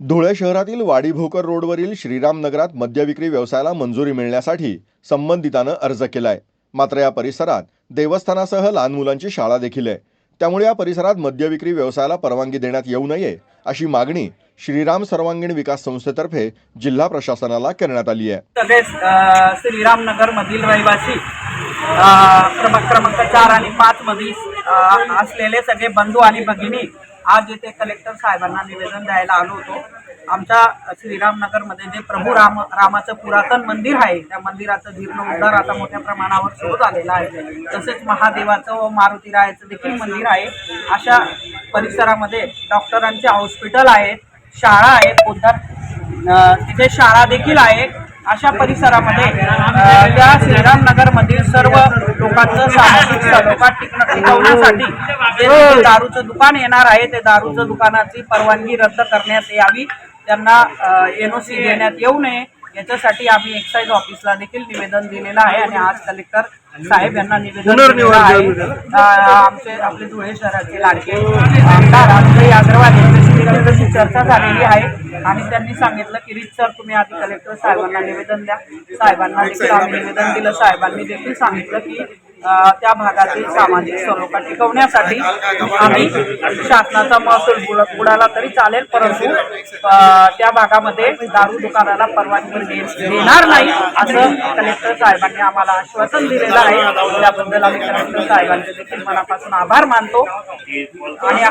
धुळे शहरातील वाडीभोकर रोडवरील श्रीराम नगरात मद्यविक्री व्यवसायाला मंजुरी मिळण्यासाठी संबंधितानं अर्ज केलाय. मात्र या परिसरात देवस्थानासह लहान मुलांची शाळा देखील आहे. त्यामुळे या परिसरात मद्यविक्री व्यवसायाला परवानगी देण्यात येऊ नये अशी मागणी श्रीराम सर्वांगीण विकास संस्थेतर्फे जिल्हा प्रशासनाला करण्यात आली आहे. श्रीरामनगर मधील रहिवासी क्रमांक चार आणि पाच मधील असलेले सगळे बंधू आणि भगिनी आज येथे कलेक्टर साहेबांना निवेदन द्यायला आलो होतो. आमच्या श्रीरामनगरमध्ये जे प्रभू राम रामाचं पुरातन मंदिर आहे त्या मंदिराचं जीर्णोद्धार आता मोठ्या प्रमाणावर सुरू झालेला आहे. तसेच महादेवाचं व मारुतीरायाचं देखील मंदिर आहे. अशा परिसरामध्ये डॉक्टरांचे हॉस्पिटल आहेत शाळा आहेत उद्धार तिथे शाळा देखील आहे. अशा परिसरामध्ये त्या श्रीरामनगरमधील सर्व लोकांचं सामाजिक सलोखा टिकवण्यासाठी जे दारूचं दुकान येणार आहे ते दारूचं दुकानाची परवानगी रद्द करण्यात यावी. त्यांना एन ओ सी देण्यात येऊ नये. याच्यासाठी आम्ही एक्साईज ऑफिसला देखील निवेदन दिलेलं आहे आणि आज कलेक्टर साहेब यांना निवेदन दिलेलं आहे. अ, आमचे आपले धुळे शहराचे लाडके आमदार अजय अग्रवाल यांच्याशी चर्चा झालेली आहे. आणि त्यांनी सांगितलं की रीत सर तुम्ही आधी कलेक्टर साहेबांना निवेदन द्या. साहेबांना देखील आम्ही निवेदन दिलं. साहेबांनी देखील सांगितलं की त्या भागातील सामाजिक सलोखा टिकवण्यासाठी आम्ही शासनाचा महसूल बुड- बुडाला तरी चालेल परंतु त्या भागामध्ये दारू दुकानाला परवानगी देणार नाही असं कलेक्टर साहेबांनी आम्हाला आश्वासन दिलेलं आहे. त्याबद्दल आम्ही कलेक्टर साहेबांचे देखील मनापासून आभार मानतो. आणि